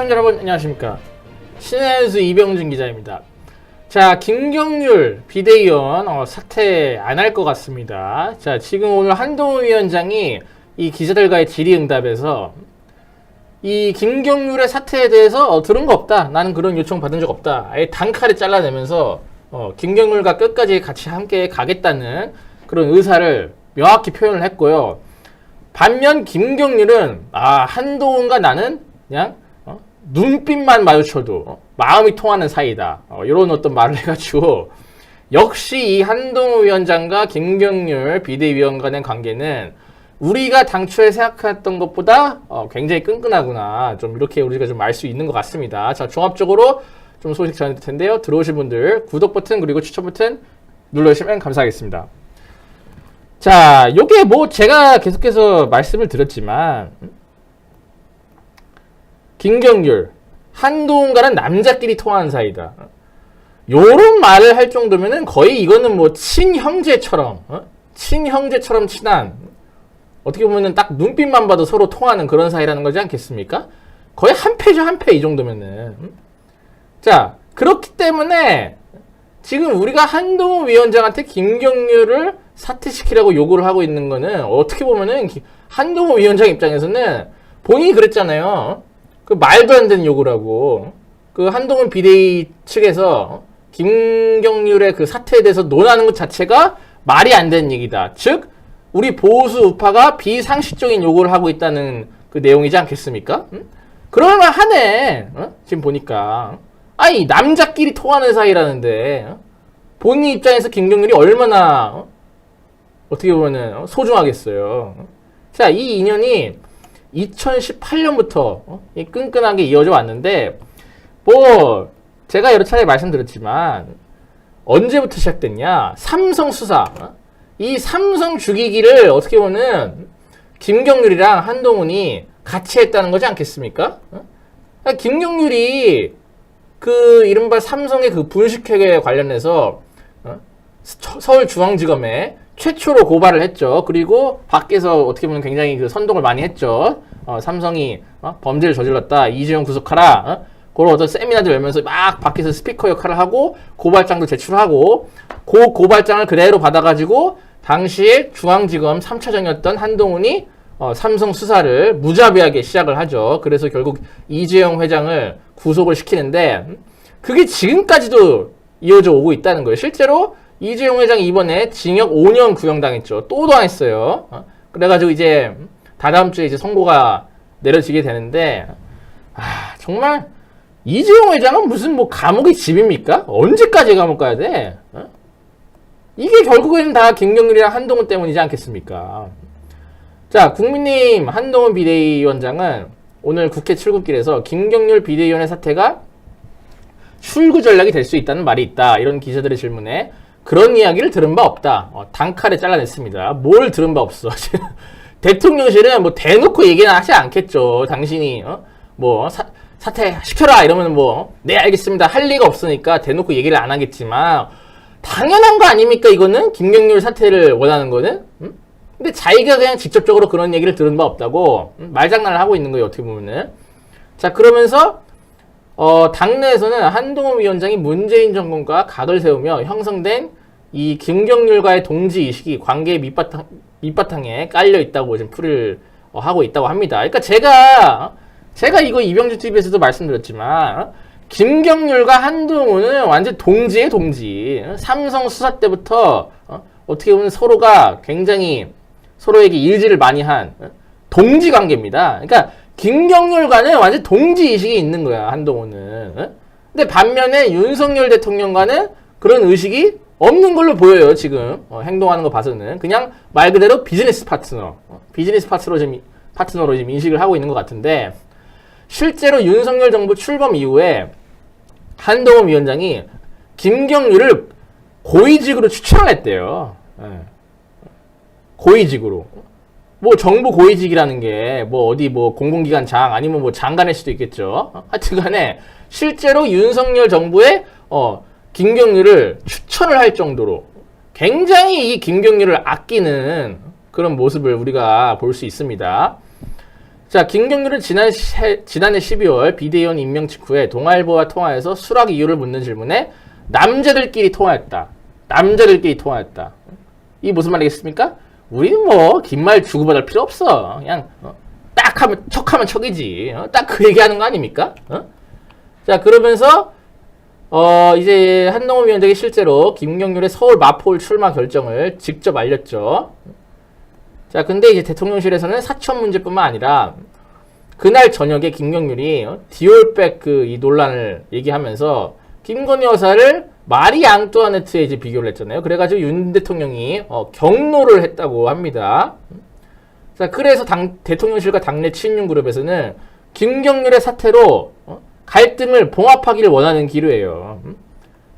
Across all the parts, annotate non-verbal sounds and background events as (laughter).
시청자 여러분 안녕하십니까 신혜수 이병진 기자입니다. 자 김경률 비대위원 어, 사퇴 안 할 것 같습니다. 자 지금 오늘 한동훈 위원장이 이 기자들과의 질의응답에서 이 김경률의 사퇴에 대해서 어, 들은 거 없다. 나는 그런 요청 받은 적 없다. 아예 단칼에 잘라내면서 어, 김경률과 끝까지 같이 함께 가겠다는 그런 의사를 명확히 표현을 했고요. 반면 김경률은 아 한동훈과 나는 그냥 어, 눈빛만 마주쳐도 어, 마음이 통하는 사이다. 어, 이런 어떤 말을 해가지고 역시 이 한동훈 위원장과 김경률 비대위원 간의 관계는 우리가 당초에 생각했던 것보다 어, 굉장히 끈끈하구나. 좀 이렇게 우리가 좀 알 수 있는 것 같습니다. 자 종합적으로 좀 소식 전해드릴 텐데요. 들어오신 분들 구독 버튼 그리고 추천 버튼 눌러주시면 감사하겠습니다. 자, 요게 뭐 제가 계속해서 말씀을 드렸지만 김경률, 한동훈과는 남자끼리 통하는 사이다. 요런 말을 할 정도면은 거의 이거는 뭐 친형제처럼 어? 친형제처럼 친한 어떻게 보면은 딱 눈빛만 봐도 서로 통하는 그런 사이라는 거지 않겠습니까? 거의 한 패죠 한 패 이 정도면은 자 그렇기 때문에 지금 우리가 한동훈 위원장한테 김경률을 사퇴시키라고 요구를 하고 있는 거는 어떻게 보면은 기- 한동훈 위원장 입장에서는 본인이 그랬잖아요. 그 말도 안 되는 요구라고. 그 한동훈 비대위 측에서 김경률의 그 사퇴에 대해서 논하는 것 자체가 말이 안 되는 얘기다. 즉, 우리 보수 우파가 비상식적인 요구를 하고 있다는 그 내용이지 않겠습니까? 응? 그럴만 하네. 어? 지금 보니까. 아니, 남자끼리 통하는 사이라는데. 어? 본인 입장에서 김경률이 얼마나 어? 어떻게 보면은 어, 소중하겠어요. 자, 이 인연이 2018년부터 이 끈끈하게 이어져 왔는데 뭐 제가 여러 차례 말씀드렸지만 언제부터 시작됐냐? 삼성 수사. 어? 이 삼성 죽이기를 어떻게 보면 김경률이랑 한동훈이 같이 했다는 거지 않겠습니까? 어? 그러니까 김경률이 그 이른바 삼성의 그 분식회계 관련해서 어? 서- 서울중앙지검에 최초로 고발을 했죠. 그리고 밖에서 어떻게 보면 굉장히 그 선동을 많이 했죠. 어, 삼성이 어? 범죄를 저질렀다. 이재용 구속하라. 어? 그런 어떤 세미나들 열면서 막 밖에서 스피커 역할을 하고 고발장도 제출하고 그 고발장을 그대로 받아가지고 당시에 중앙지검 3차장이었던 한동훈이 어, 삼성 수사를 무자비하게 시작을 하죠. 그래서 결국 이재용 회장을 구속을 시키는데 음, 그게 지금까지도 이어져 오고 있다는 거예요. 실제로 이재용 회장이 이번에 징역 5년 구형당했죠. 또 당했어요. 어, 그래가지고 이제 다다음 주에 이제 선고가 내려지게 되는데 아 정말 이재용 회장은 무슨 뭐 감옥의 집입니까? 언제까지 감옥 가야 돼? 어? 이게 결국에는 다 김경률이랑 한동훈 때문이지 않겠습니까? 자, 국민님 한동훈 비대위원장은 오늘 국회 출국길에서 김경률 비대위원의 사태가 출구 전략이 될 수 있다는 말이 있다. 이런 기자들의 질문에 그런 이야기를 들은 바 없다. 어, 단칼에 잘라냈습니다. 뭘 들은 바 없어. (laughs) 대통령실은 뭐 대놓고 얘기는 하지 않겠죠. 당신이 어? 뭐 사, 사퇴 시켜라 이러면 뭐 네 알겠습니다 할 리가 없으니까 대놓고 얘기를 안 하겠지만 당연한 거 아닙니까 이거는 김경률 사퇴를 원하는 거는 음? 근데 자기가 그냥 직접적으로 그런 얘기를 들은 바 없다고 음? 말장난을 하고 있는 거예요 어떻게 보면은 자 그러면서 어, 당내에서는 한동훈 위원장이 문재인 정권과 각을 세우며 형성된 이 김경률과의 동지 의식이 관계의 밑바탕, 밑바탕에 깔려 있다고 지금 풀이를 어, 하고 있다고 합니다. 그러니까 제가 제가 이거 이병주 TV에서도 말씀드렸지만 어, 김경률과 한동훈은 완전 동지의 동지. 어, 삼성 수사 때부터 어, 어떻게 보면 서로가 굉장히 서로에게 일지를 많이 한 어, 동지 관계입니다. 그러니까 김경률과는 완전 동지 의식이 있는 거야 한동훈은. 어? 근데 반면에 윤석열 대통령과는 그런 의식이 없는 걸로 보여요 지금 어, 행동하는 거 봐서는 그냥 말 그대로 비즈니스 파트너, 어, 비즈니스 파트너로 지금 파트너로 지금 인식을 하고 있는 것 같은데 실제로 윤석열 정부 출범 이후에 한동훈 위원장이 김경률을 고위직으로 추천을 했대요. 예. 고위직으로. 뭐 정부 고위직이라는 게 뭐 어디 뭐 공공기관 장 아니면 뭐 장관일 수도 있겠죠. 어? 하여튼간에 실제로 윤석열 정부의 어 김경률을 추천을 할 정도로 굉장히 이 김경률을 아끼는 그런 모습을 우리가 볼 수 있습니다. 자, 김경률은 지난 시- 지난해 12월 비대위원 임명 직후에 동아일보와 통화해서 수락 이유를 묻는 질문에 남자들끼리 통화했다. 남자들끼리 통화했다. 이 무슨 말이겠습니까? 우리는 뭐긴 말 주고받을 필요 없어. 그냥 어, 딱 하면 척하면 척이지. 딱그 얘기하는 거 아닙니까? 어? 자 그러면서 어 이제 한동훈 위원장이 실제로 김경률의 서울 마포울 출마 결정을 직접 알렸죠. 자 근데 이제 대통령실에서는 사천 문제뿐만 아니라 그날 저녁에 김경률이 어, 디올백 그 이 논란을 얘기하면서 김건희 여사를 마리 앙뚜아네트에 이제 비교를 했잖아요. 그래가지고 윤 대통령이 어, 경로를 했다고 합니다. 자, 그래서 당, 대통령실과 당내 친윤 그룹에서는 김경률의 사태로 어, 갈등을 봉합하기를 원하는 기류예요. 음?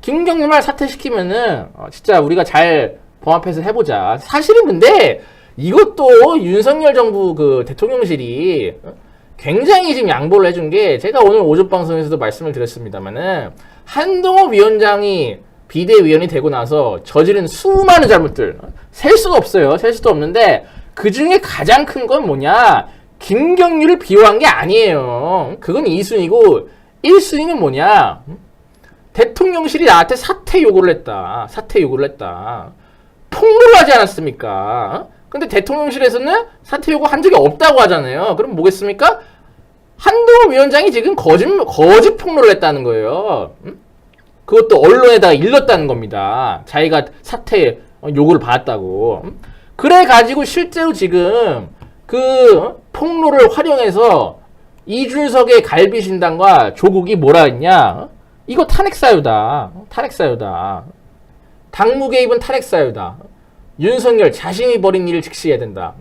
김경률만 사퇴시키면은 어, 진짜 우리가 잘 봉합해서 해보자. 사실은 근데 이것도 윤석열 정부 그 대통령실이 어, 굉장히 지금 양보를 해준 게 제가 오늘 오전 방송에서도 말씀을 드렸습니다만은 한동호 위원장이 비대위원이 되고 나서 저지른 수많은 잘못들 어, 셀 수가 없어요. 셀 수도 없는데 그 중에 가장 큰 건 뭐냐? 김경률을 비호한 게 아니에요. 그건 2순위고 1순위는 뭐냐? 대통령실이 나한테 사퇴 요구를 했다. 사퇴 요구를 했다. 폭로를 하지 않았습니까? 근데 대통령실에서는 사퇴 요구 한 적이 없다고 하잖아요. 그럼 뭐겠습니까? 한동훈 위원장이 지금 거짓, 거짓 폭로를 했다는 거예요. 음? 그것도 언론에다가 일렀다는 겁니다. 자기가 사퇴 요구를 받았다고. 음? 그래 가지고 실제로 지금 그 폭로를 활용해서 이준석의 갈비신당과 조국이 뭐라 했냐? 이거 탄핵 사유다. 탄핵 사유다. 당무 개입은 탄핵 사유다. 윤석열 자신이 벌인 일을 직시해야 된다.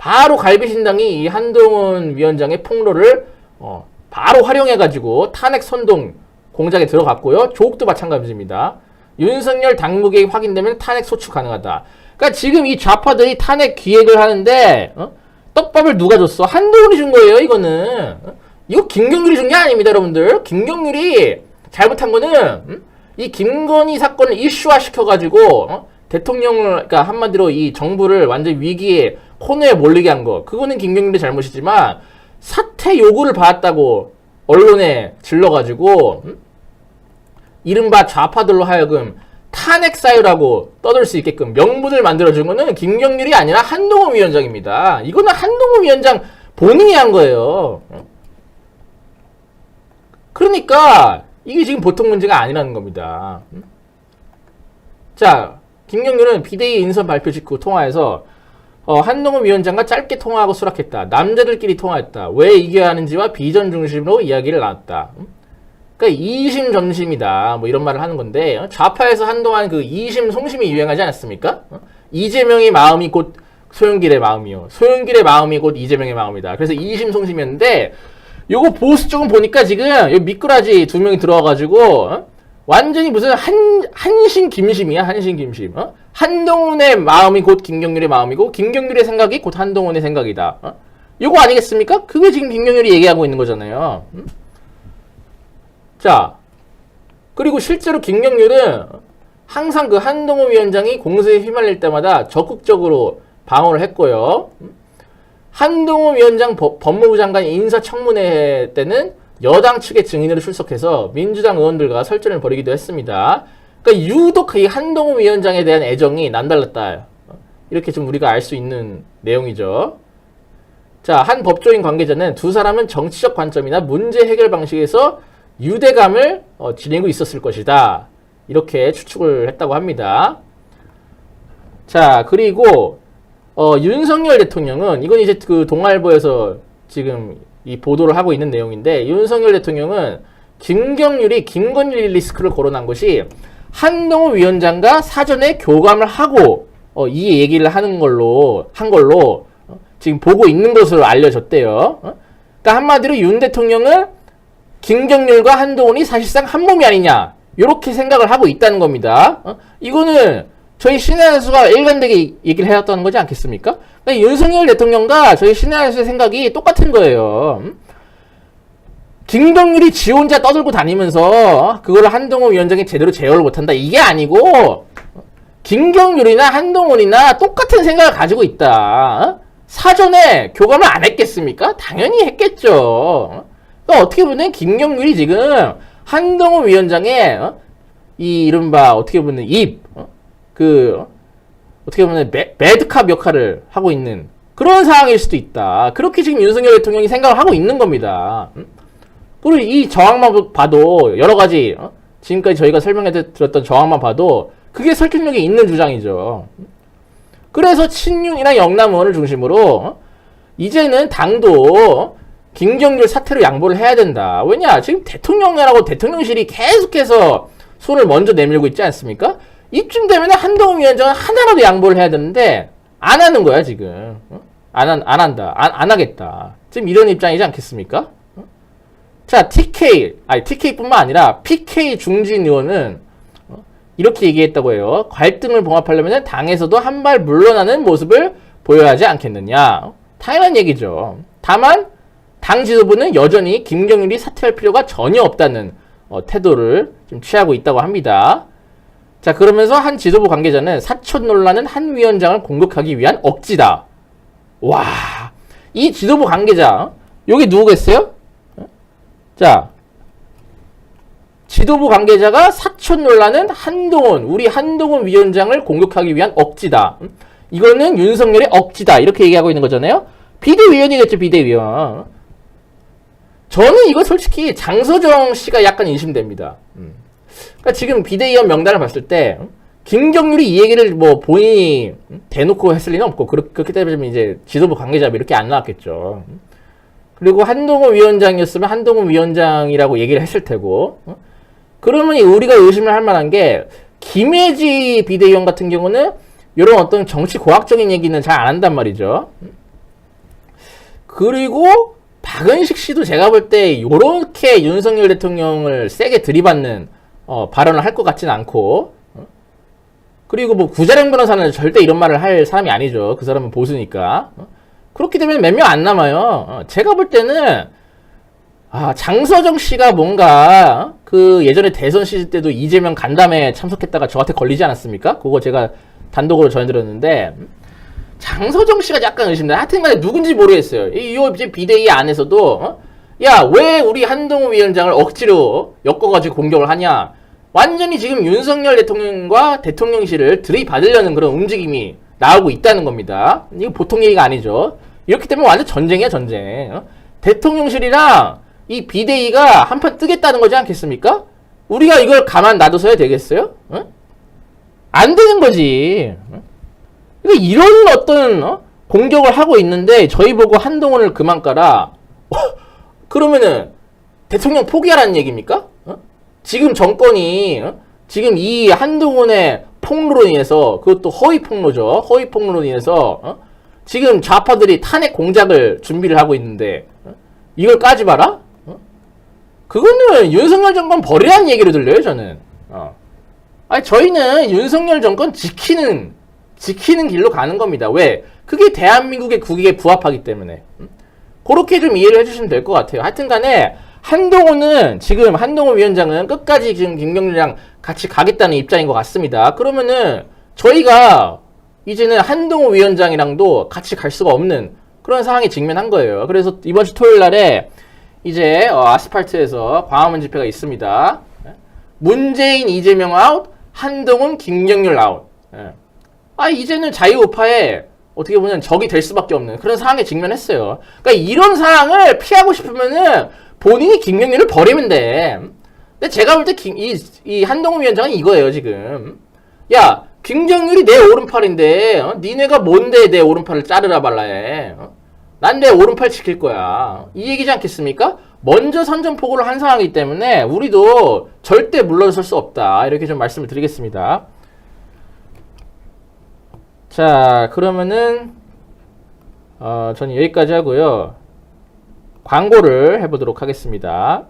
바로 갈비신당이 이 한동훈 위원장의 폭로를 어, 바로 활용해가지고 탄핵 선동 공작에 들어갔고요. 조국도 마찬가지입니다. 윤석열 당무 개입 확인되면 탄핵 소추 가능하다. 그러니까 지금 이 좌파들이 탄핵 기획을 하는데 어? 떡밥을 누가 줬어? 한동훈이 준 거예요. 이거는 어? 이거 김경률이 준 게 아닙니다, 여러분들. 김경률이 잘못한 거는 음? 이 김건희 사건을 이슈화 시켜가지고 어? 대통령을 그러니까 한마디로 이 정부를 완전 위기에 코너에 몰리게 한 거. 그거는 김경률의 잘못이지만 사퇴 요구를 받았다고 언론에 질러가지고 음? 이른바 좌파들로 하여금 탄핵 사유라고 떠들 수 있게끔 명분을 만들어준 거는 김경률이 아니라 한동훈 위원장입니다. 이거는 한동훈 위원장 본인이 한 거예요. 그러니까 이게 지금 보통 문제가 아니라는 겁니다. 자, 김경률은 비대위 인선 발표 직후 통화에서 어, 한동훈 위원장과 짧게 통화하고 수락했다. 남자들끼리 통화했다. 왜 이겨야 하는지와 비전 중심으로 이야기를 나눴다. 그러니까 이심 전심이다. 뭐 이런 말을 하는 건데 어? 좌파에서 한동안 그 이심 송심이 유행하지 않았습니까? 어? 이재명의 마음이 곧 소영길의 마음이요. 소영길의 마음이 곧 이재명의 마음이다. 그래서 이심 송심이었는데 요거 보수 쪽은 보니까 지금 요 미꾸라지 두 명이 들어와가지고 어? 완전히 무슨 한 한심 김심이야 한심 김심. 어? 한동훈의 마음이 곧 김경률의 마음이고 김경률의 생각이 곧 한동훈의 생각이다. 어? 요거 아니겠습니까? 그게 지금 김경률이 얘기하고 있는 거잖아요. 음? 자, 그리고 실제로 김경률은 항상 그 한동훈 위원장이 공세에 휘말릴 때마다 적극적으로 방어를 했고요. 한동훈 위원장 법, 법무부 장관 인사청문회 때는 여당 측의 증인으로 출석해서 민주당 의원들과 설전을 벌이기도 했습니다. 그러니까 유독 이 한동훈 위원장에 대한 애정이 남달랐다. 이렇게 좀 우리가 알 수 있는 내용이죠. 자, 한 법조인 관계자는 두 사람은 정치적 관점이나 문제 해결 방식에서 유대감을 어, 지니고 있었을 것이다. 이렇게 추측을 했다고 합니다. 자, 그리고 어, 윤석열 대통령은 이건 이제 그 동아일보에서 지금 이 보도를 하고 있는 내용인데 윤석열 대통령은 김경률이 김건희 리스크를 거론한 것이 한동훈 위원장과 사전에 교감을 하고 어, 이 얘기를 하는 걸로 한 걸로 어, 지금 보고 있는 것으로 알려졌대요. 어? 그러니까 한마디로 윤 대통령은 김경률과 한동훈이 사실상 한 몸이 아니냐 이렇게 생각을 하고 있다는 겁니다. 어? 이거는 저희 신하수가 일관되게 얘기를 해왔다는 거지 않겠습니까? 그러니까 윤석열 대통령과 저희 신하수의 생각이 똑같은 거예요. 음? 김경률이 지 혼자 떠들고 다니면서 그걸 한동훈 위원장이 제대로 제어를 못한다 이게 아니고 김경률이나 한동훈이나 똑같은 생각을 가지고 있다. 어? 사전에 교감을 안 했겠습니까? 당연히 했겠죠. 그러니까 어떻게 보면 김경률이 지금 한동훈 위원장의 어? 이 이른바 어떻게 보면 입, 어? 그 어? 어떻게 보면 매, 매드캅 역할을 하고 있는 그런 상황일 수도 있다. 그렇게 지금 윤석열 대통령이 생각을 하고 있는 겁니다. 음? 그리고 이 정황만 봐도 여러 가지 어? 지금까지 저희가 설명해 드렸던 정황만 봐도 그게 설득력이 있는 주장이죠. 그래서 친윤이나 영남원을 중심으로 어? 이제는 당도 김경률 사퇴로 양보를 해야 된다. 왜냐? 지금 대통령이라고 대통령실이 계속해서 손을 먼저 내밀고 있지 않습니까? 이쯤 되면 한동훈 위원장은 하나라도 양보를 해야 되는데 안 하는 거야 지금. 어? 안, 한, 안 한다. 안, 안 하겠다. 지금 이런 입장이지 않겠습니까? 어? 자, TK, 아니 TK뿐만 아니라 PK 중진 의원은 어? 이렇게 얘기했다고 해요. 갈등을 봉합하려면 당에서도 한 발 물러나는 모습을 보여야 하지 않겠느냐. 어? 당연한 얘기죠. 다만 당 지도부는 여전히 김경일이 사퇴할 필요가 전혀 없다는 어, 태도를 좀 취하고 있다고 합니다. 자 그러면서 한 지도부 관계자는 사촌 논란은 한 위원장을 공격하기 위한 억지다. 와, 이 지도부 관계자 여기 누구겠어요? 자, 지도부 관계자가 사촌 논란은 한동훈 우리 한동훈 위원장을 공격하기 위한 억지다. 이거는 윤석열의 억지다 이렇게 얘기하고 있는 거잖아요. 비대위원이겠죠 비대위원. 저는 이거 솔직히 장서정 씨가 약간 의심됩니다. 음. 그러니까 지금 비대위원 명단을 봤을 때 김경률이 이 얘기를 뭐 본인이 대놓고 했을 리는 없고 그렇기 때문에 이제 지도부 관계자 이렇게 안 나왔겠죠. 그리고 한동훈 위원장이었으면 한동훈 위원장이라고 얘기를 했을 테고 그러면 우리가 의심을 할 만한 게 김혜지 비대위원 같은 경우는 이런 어떤 정치 고학적인 얘기는 잘 안 한단 말이죠. 그리고 박은식 씨도 제가 볼 때 이렇게 윤석열 대통령을 세게 들이받는 어, 발언을 할 것 같지는 않고 어? 그리고 뭐 구자령 변호사는 절대 이런 말을 할 사람이 아니죠. 그 사람은 보수니까. 어? 그렇게 되면 몇 명 안 남아요. 어, 제가 볼 때는 아, 장서정 씨가 뭔가 그 예전에 대선 시즌 때도 이재명 간담회 참석했다가 저한테 걸리지 않았습니까? 그거 제가 단독으로 전해드렸는데 장서정 씨가 약간 의심돼. 하여튼간에 누군지 모르겠어요. 이, 이 이제 비대위 안에서도 어? 야 왜 우리 한동훈 위원장을 억지로 엮어가지고 공격을 하냐? 완전히 지금 윤석열 대통령과 대통령실을 들이받으려는 그런 움직임이 나오고 있다는 겁니다. 이거 보통 얘기가 아니죠. 이렇게 되면 완전 전쟁이야 전쟁. 어? 대통령실이랑 이 비대위가 한판 뜨겠다는 거지 않겠습니까? 우리가 이걸 가만 놔둬서야 되겠어요? 어? 안 되는 거지. 어? 그러니까 이런 어떤 어? 공격을 하고 있는데 저희 보고 한동훈을 그만 까라. (laughs) 그러면은 대통령 포기하라는 얘기입니까? 어? 지금 정권이 어? 지금 이 한동훈의 폭로로 인해서 그것도 허위 폭로죠. 허위 폭로로 인해서 어? 지금 좌파들이 탄핵 공작을 준비를 하고 있는데 어? 이걸 까지? 어? 그거는 윤석열 정권 버리라는 얘기로 들려요 저는. 어. 아니 저희는 윤석열 정권 지키는 지키는 길로 가는 겁니다. 왜? 그게 대한민국의 국익에 부합하기 때문에. 음? 그렇게 좀 이해를 해주시면 될 것 같아요. 하여튼 간에 한동훈은 지금 한동훈 위원장은 끝까지 지금 김경률이랑 같이 가겠다는 입장인 것 같습니다. 그러면은 저희가 이제는 한동훈 위원장이랑도 같이 갈 수가 없는 그런 상황에 직면한 거예요. 그래서 이번 주 토요일 날에 이제 어, 아스팔트에서 광화문 집회가 있습니다. 문재인 이재명 아웃, 한동훈 김경률 아웃. 예. 아 이제는 자유우파에 어떻게 보면 적이 될 수밖에 없는 그런 상황에 직면했어요. 그러니까 이런 상황을 피하고 싶으면은 본인이 김경률을 버리면 돼. 근데 제가 볼 때 이 이 한동훈 위원장은 이거예요 지금. 야 김경률이 내 오른팔인데 어? 니네가 뭔데 내 오른팔을 자르라 발라해. 어? 난내 오른팔 지킬 거야. 이 얘기지 않겠습니까? 먼저 선전포고를 한 상황이기 때문에 우리도 절대 물러설 수 없다. 이렇게 좀 말씀을 드리겠습니다. 자, 그러면은 어, 저는 여기까지 하고요. 광고를 해보도록 하겠습니다.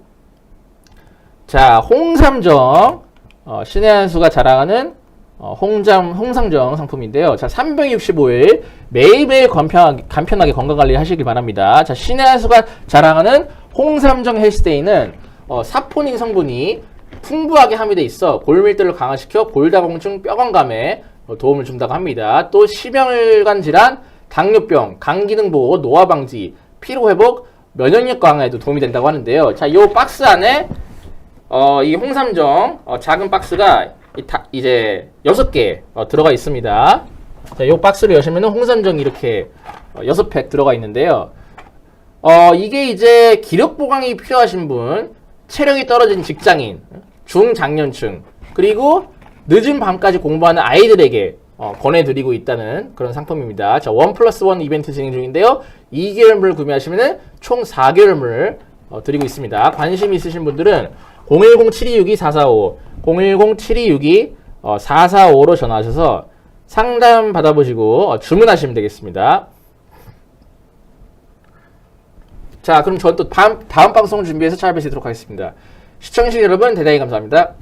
자, 홍삼정 어, 신의 한수가 자랑하는 어, 홍잠 홍상정 상품인데요. 자, 365일 매일매일 간편하게, 간편하게 건강관리 하시길 바랍니다. 자, 신의 한수가 자랑하는 홍삼정 헬스데이는 어, 사포닌 성분이 풍부하게 함유돼 있어 골밀도를 강화시켜 골다공증 뼈 건감에 어, 도움을 준다고 합니다. 또 심혈관 질환, 당뇨병, 간 기능 보호, 노화 방지, 피로 회복, 면역력 강화에도 도움이 된다고 하는데요. 자, 이 박스 안에 어, 이 홍삼정 어, 작은 박스가 이 다- 이제 여섯 개 어, 들어가 있습니다. 자, 이 박스를 여시면 홍삼정이 이렇게 어, 팩 들어가 있는데요. 어, 이게 이제 기력 보강이 필요하신 분, 체력이 떨어진 직장인, 중장년층, 그리고 늦은 밤까지 공부하는 아이들에게 어, 권해드리고 있다는 그런 상품입니다. 자, 원 플러스 원 이벤트 진행 중인데요. 2개월물 구매하시면 총 4개월물 어, 드리고 있습니다. 관심 있으신 분들은 010-7262-445, 010-7262-445로 전화하셔서 상담 받아보시고 어, 주문하시면 되겠습니다. 자, 그럼 저는 또 다음, 다음 방송 준비해서 찾아뵈시도록 하겠습니다. 시청해주신 여러분 대단히 감사합니다.